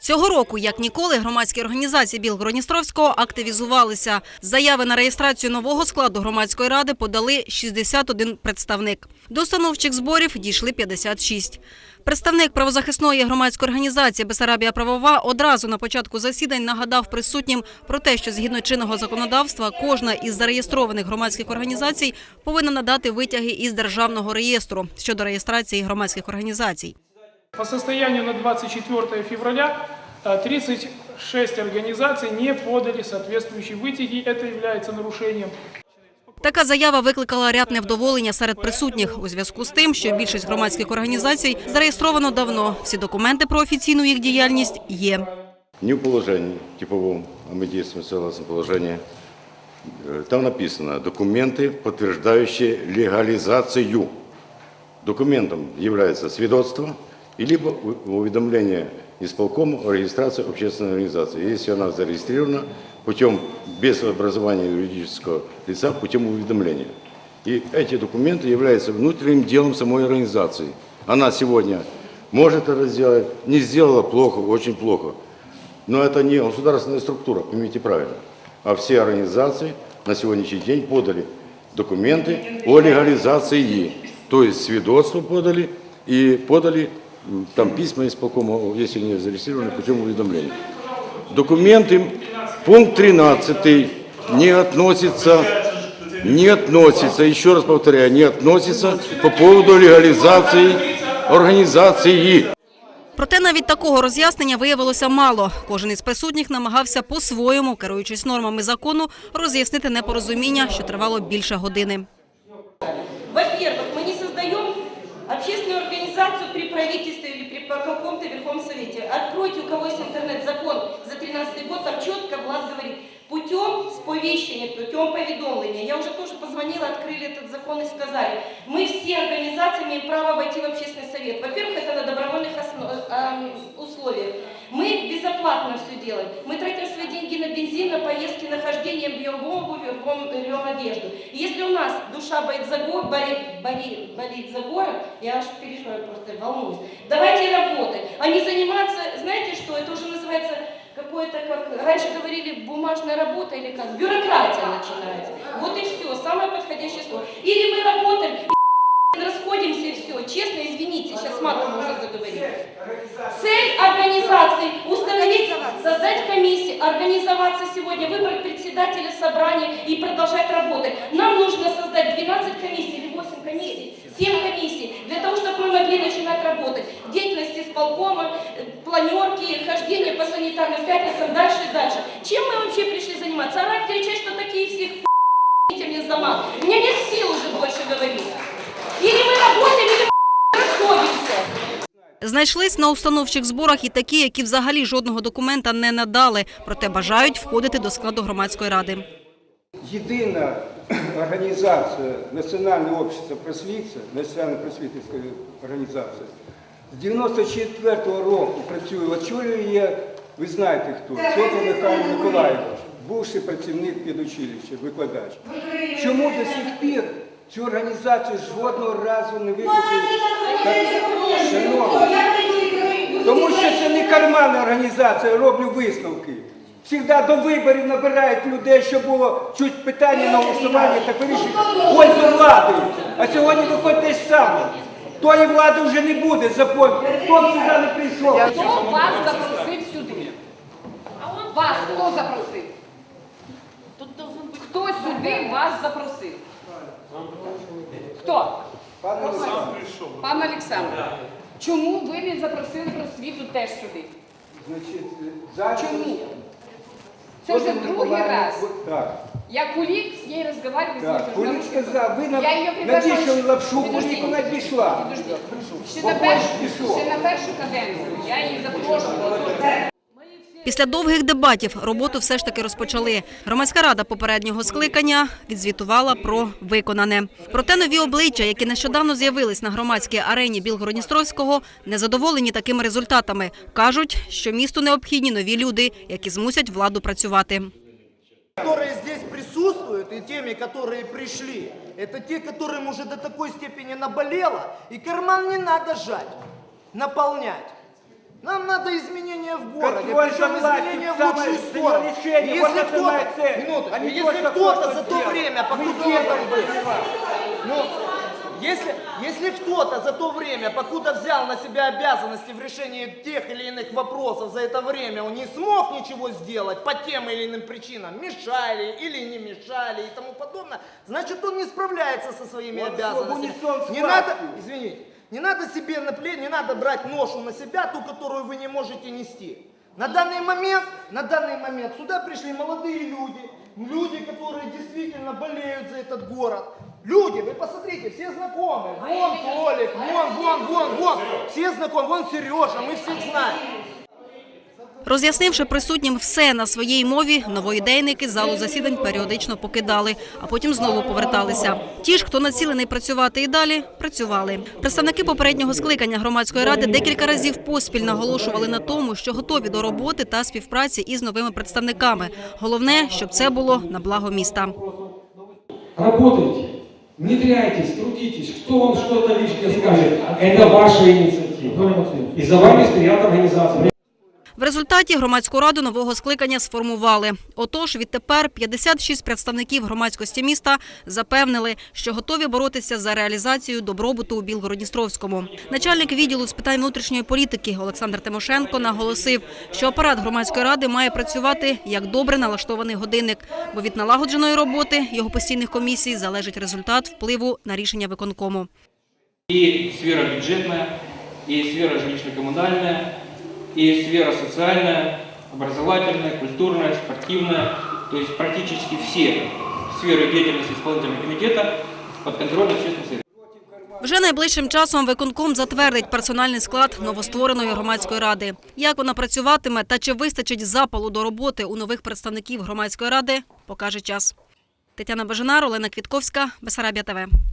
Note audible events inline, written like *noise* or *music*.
Цього року, як ніколи, громадські організації Білгородністровського активізувалися. Заяви на реєстрацію нового складу громадської ради подали 61 представник. До установчих зборів дійшли 56. Представник правозахисної громадської організації Бесарабія Правова одразу на початку засідань нагадав присутнім про те, що згідно чинного законодавства кожна із зареєстрованих громадських організацій повинна надати витяги із державного реєстру щодо реєстрації громадських організацій. По состоянию на 24 февраля э, 36 организаций не подали соответствующие вытяги. Это является нарушением. Така заява викликала ряд невдоволення серед присутніх у зв'язку з тим, що більшість громадських організацій зареєстровано давно. Всі документи про офіційну їх діяльність є. Не в положении типовом, а мы действуем согласно положению. Э, Там написано документы, подтверждающие легализацию. Документом является свидетельство и либо уведомление исполкома о регистрации общественной организации, если она зарегистрирована путем без образования юридического лица путем уведомления. И эти документы являются внутренним делом самой организации. Она сегодня может это сделать, не сделала плохо, очень плохо. Но это не государственная структура, поймите правильно. А все организации на сегодняшний день подали документы о легализации. То есть свидетельство подали и подали там письма исполкома, если не зарегистрированы, путем уведомления. Документы, пункт 13 не относится, не относится, еще раз повторяю, не относится по поводу легализации организации. Проте навіть такого роз'яснення виявилося мало. Кожен із присутніх намагався по-своєму, керуючись нормами закону, роз'яснити непорозуміння, що тривало більше години. Общественную организацию при правительстве или при каком-то Верховном Совете. Откройте, у кого есть интернет, закон за 13 год, там четко Влад говорит, путем сповещения, путем поведомления. Я уже тоже позвонила, открыли этот закон и сказали, мы все организации имеем право войти в общественный совет. Во-первых, это на добровольных основ- эм, условиях. Мы безоплатно все делаем. Мы тратим свои деньги на бензин, на поездки, на хождение, бьем обувь, рвем, рвем одежду. И если у нас душа болит за город, болит, болит, болит за город, я аж переживаю просто, волнуюсь. Давайте работать, а не заниматься, знаете что, это уже называется какое-то, как раньше говорили, бумажная работа или как, бюрократия начинается. Вот и все, самое подходящее слово. Или мы работаем, и *laughs* расходимся и все. Честно, извините, сейчас матом уже заговорили. Цель организации – установить, создать комиссии, организоваться сегодня, выбрать председателя собрания и продолжать работать. Нам нужно создать 12 комиссий или 8 комиссий, 7 комиссий, начинать работать. Деятельность исполкома, э, планерки, хождение по санитарным пятницам, дальше и дальше. Чем мы вообще пришли заниматься? Орать, кричать, что такие всех Извините мне за мат. У меня нет сил уже больше говорить. Или мы работаем, или мы *laughs* расходимся. Знайшлись на установчих зборах і такі, які взагалі жодного документа не надали, проте бажають входити до складу громадської ради. Єдина організація Національне общество просвітця, Національна просвітницька організація, з 94-го року працює, очолює її, ви знаєте хто, Софія Михайло Миколаївна, бувший працівник підучилища, викладач. Чому до сих пір цю організацію жодного разу не викликали? Шановні, тому що це не карманна організація, я роблю висновки. Всегда до виборів набирають людей, щоб було чуть питання на голосування та вирішують пользу влади. А сьогодні виходить те ж саме. Тої влади вже не буде, запомніть. Хто б сюди не прийшов? Хто вас запросив сюди? Вас хто запросив? Хто сюди вас запросив? Хто? Пан Олександр. Чому ви не запросили просвіту теж сюди? Значить, зараз... Чому? Це вже другий Миколаїв- раз. Так. Я кулік з нею розмовляю, Так, Кулик сказав, ви приглашала. навішали лапшу. Кулик вона пішла. Ще на першу, пішов. ще на першу каденцію. Я її запрошувала. Після довгих дебатів роботу все ж таки розпочали. Громадська рада попереднього скликання відзвітувала про виконане. Проте нові обличчя, які нещодавно з'явились на громадській арені Білгородністровського, незадоволені такими результатами. кажуть, що місту необхідні нові люди, які змусять владу працювати. которые здесь присутствуют, и теми, которые пришли, это те, которым уже до такой степени наболело, и карман не надо жать, наполнять. Нам надо изменения в городе, за причем изменения в лучшую сторону. вот если кто-то, минуту, А не если кто-то за то время, делаем он там был, ну, если, если кто-то за то время, покуда взял на себя обязанности в решении тех или иных вопросов за это время, он не смог ничего сделать по тем или иным причинам, мешали или не мешали и тому подобное, значит он не справляется со своими Он обязанностями. Не надо, извините, не надо себе на плечи, не надо брать ношу на себя, ту, которую вы не можете нести. На данный момент, на данный момент сюда пришли молодые люди, люди, которые действительно болеют за этот город. Люди, вы посмотрите, все знакомые. Вон Толик, вон, вон, вон, вон. Все знакомы, вон Сережа, мы всех знаем. Роз'яснивши присутнім все на своїй мові, новоідейники залу засідань періодично покидали, а потім знову поверталися. Ті ж, хто націлений працювати і далі, працювали. Представники попереднього скликання громадської ради декілька разів поспіль наголошували на тому, що готові до роботи та співпраці із новими представниками. Головне, щоб це було на благо міста. Работайте, внедряйтесь, трудитесь. Кто вам что-то лишнее скажет, это ваша инициатива. И за вами стоят организации. В результаті громадську раду нового скликання сформували. Отож, відтепер 56 представників громадськості міста запевнили, що готові боротися за реалізацію добробуту у Білгородністровському. Начальник відділу з питань внутрішньої політики Олександр Тимошенко наголосив, що апарат громадської ради має працювати як добре налаштований годинник, бо від налагодженої роботи його постійних комісій залежить результат впливу на рішення виконкому. и сфера бюджетная, и сфера жилищно-коммунальная, и сфера социальная, образовательная, культурная, спортивная. То есть практически все сферы деятельности исполнительного комитета под контролем общественного совета. Вже найближчим часом виконком затвердить персональний склад новоствореної громадської ради. Як вона працюватиме та чи вистачить запалу до роботи у нових представників громадської ради, покаже час. Тетяна Бажанар, Олена Квітковська, Бесарабія ТВ.